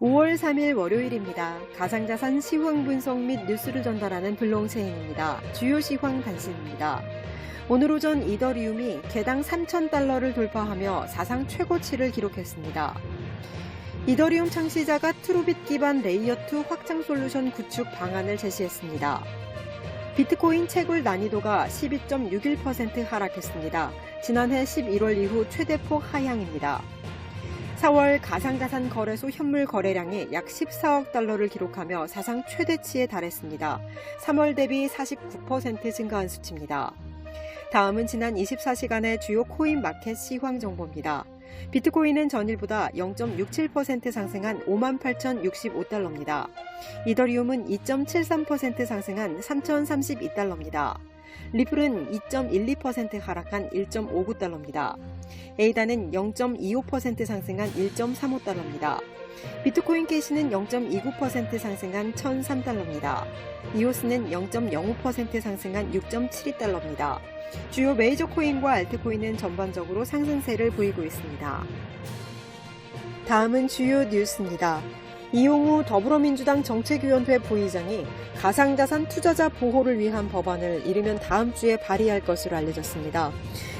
5월 3일 월요일입니다. 가상자산 시황 분석 및 뉴스를 전달하는 블록체인입니다. 주요 시황 단신입니다. 오늘 오전 이더리움이 개당 3,000달러를 돌파하며 사상 최고치를 기록했습니다. 이더리움 창시자가 트루빗 기반 레이어2 확장 솔루션 구축 방안을 제시했습니다. 비트코인 채굴 난이도가 12.61% 하락했습니다. 지난해 11월 이후 최대폭 하향입니다. 4월 가상자산 거래소 현물 거래량이 약 14억 달러를 기록하며 사상 최대치에 달했습니다. 3월 대비 49% 증가한 수치입니다. 다음은 지난 24시간의 주요 코인 마켓 시황 정보입니다. 비트코인은 전일보다 0.67% 상승한 58,065달러입니다. 이더리움은 2.73% 상승한 3,032달러입니다. 리플은 2.12% 하락한 1.59달러입니다. 에이다는 0.25% 상승한 1.35달러입니다. 비트코인 캐시는 0.29% 상승한 1,003달러입니다. 이오스는 0.05% 상승한 6.72달러입니다. 주요 메이저 코인과 알트코인은 전반적으로 상승세를 보이고 있습니다. 다음은 주요 뉴스입니다. 이용우 더불어민주당 정책위원회 부의장이 가상자산 투자자 보호를 위한 법안을 이르면 다음 주에 발의할 것으로 알려졌습니다.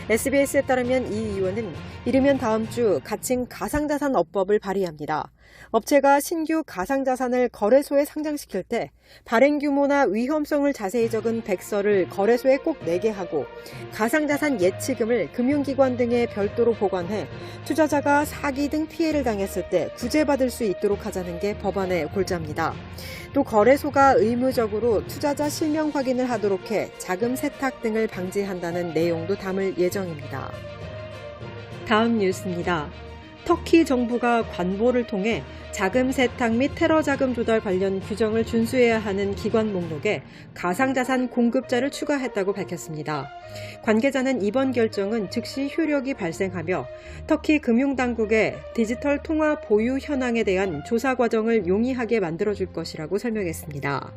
SBS에 따르면 이 의원은 이르면 다음 주 가칭 가상자산 업법을 발의합니다. 업체가 신규 가상자산을 거래소에 상장시킬 때 발행 규모나 위험성을 자세히 적은 백서를 거래소에 꼭 내게 하고 가상자산 예치금을 금융기관 등에 별도로 보관해 투자자가 사기 등 피해를 당했을 때 구제받을 수 있도록 하자는 게 법안의 골자입니다. 또 거래소가 의무적으로 투자자 실명 확인을 하도록 해 자금 세탁 등을 방지한다는 내용도 담을 예정입니다. 다음 뉴스입니다. 터키 정부가 관보를 통해 자금 세탁 및 테러 자금 조달 관련 규정을 준수해야 하는 기관 목록에 가상자산 공급자를 추가했다고 밝혔습니다. 관계자는 이번 결정은 즉시 효력이 발생하며 터키 금융당국의 디지털 통화 보유 현황에 대한 조사 과정을 용이하게 만들어줄 것이라고 설명했습니다.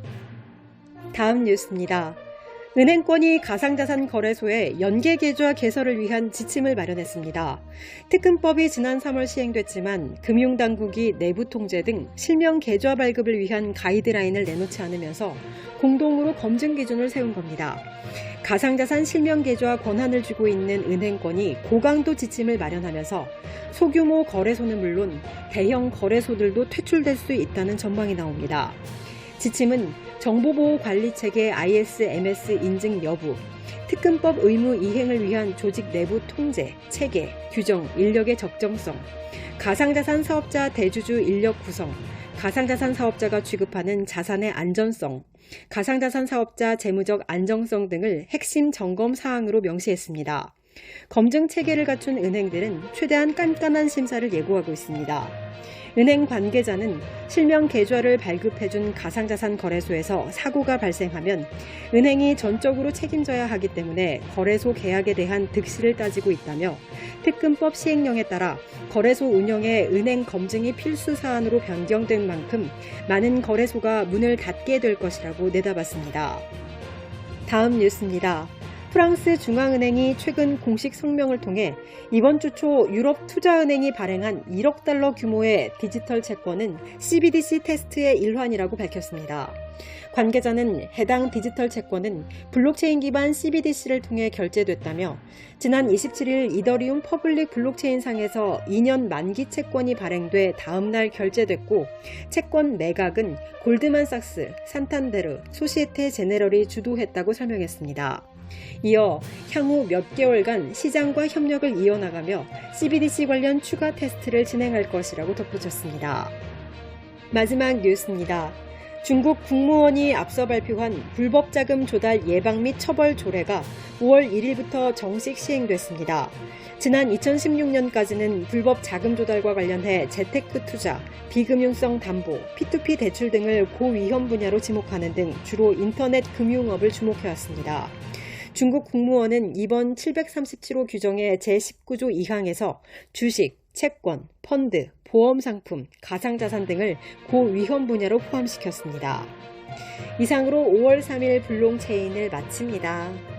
다음 뉴스입니다. 은행권이 가상자산 거래소에 연계 계좌 개설을 위한 지침을 마련했습니다. 특근법이 지난 3월 시행됐지만 금융당국이 내부 통제 등 실명 계좌 발급을 위한 가이드라인을 내놓지 않으면서 공동으로 검증 기준을 세운 겁니다. 가상자산 실명 계좌 권한을 주고 있는 은행권이 고강도 지침을 마련하면서 소규모 거래소는 물론 대형 거래소들도 퇴출될 수 있다는 전망이 나옵니다. 지침은 정보보호관리체계 ISMS 인증 여부, 특근법 의무 이행을 위한 조직 내부 통제, 체계, 규정, 인력의 적정성, 가상자산 사업자 대주주 인력 구성, 가상자산 사업자가 취급하는 자산의 안전성, 가상자산 사업자 재무적 안정성 등을 핵심 점검 사항으로 명시했습니다. 검증 체계를 갖춘 은행들은 최대한 깐깐한 심사를 예고하고 있습니다. 은행 관계자는 실명 계좌를 발급해준 가상자산 거래소에서 사고가 발생하면 은행이 전적으로 책임져야 하기 때문에 거래소 계약에 대한 득실을 따지고 있다며 특근법 시행령에 따라 거래소 운영에 은행 검증이 필수 사안으로 변경된 만큼 많은 거래소가 문을 닫게 될 것이라고 내다봤습니다. 다음 뉴스입니다. 프랑스 중앙은행이 최근 공식 성명을 통해 이번 주 초 유럽 투자은행이 발행한 1억 달러 규모의 디지털 채권은 CBDC 테스트의 일환이라고 밝혔습니다. 관계자는 해당 디지털 채권은 블록체인 기반 CBDC를 통해 결제됐다며 지난 27일 이더리움 퍼블릭 블록체인 상에서 2년 만기 채권이 발행돼 다음 날 결제됐고 채권 매각은 골드만삭스, 산탄데르, 소시에테 제네럴이 주도했다고 설명했습니다. 이어 향후 몇 개월간 시장과 협력을 이어나가며 CBDC 관련 추가 테스트를 진행할 것이라고 덧붙였습니다. 마지막 뉴스입니다. 중국 국무원이 앞서 발표한 불법 자금 조달 예방 및 처벌 조례가 5월 1일부터 정식 시행됐습니다. 지난 2016년까지는 불법 자금 조달과 관련해 재테크 투자, 비금융성 담보, P2P 대출 등을 고위험 분야로 지목하는 등 주로 인터넷 금융업을 주목해왔습니다. 중국 국무원은 이번 737호 규정의 제19조 2항에서 주식, 채권, 펀드, 보험 상품, 가상 자산 등을 고위험 분야로 포함시켰습니다. 이상으로 5월 3일 블롱체인을 마칩니다.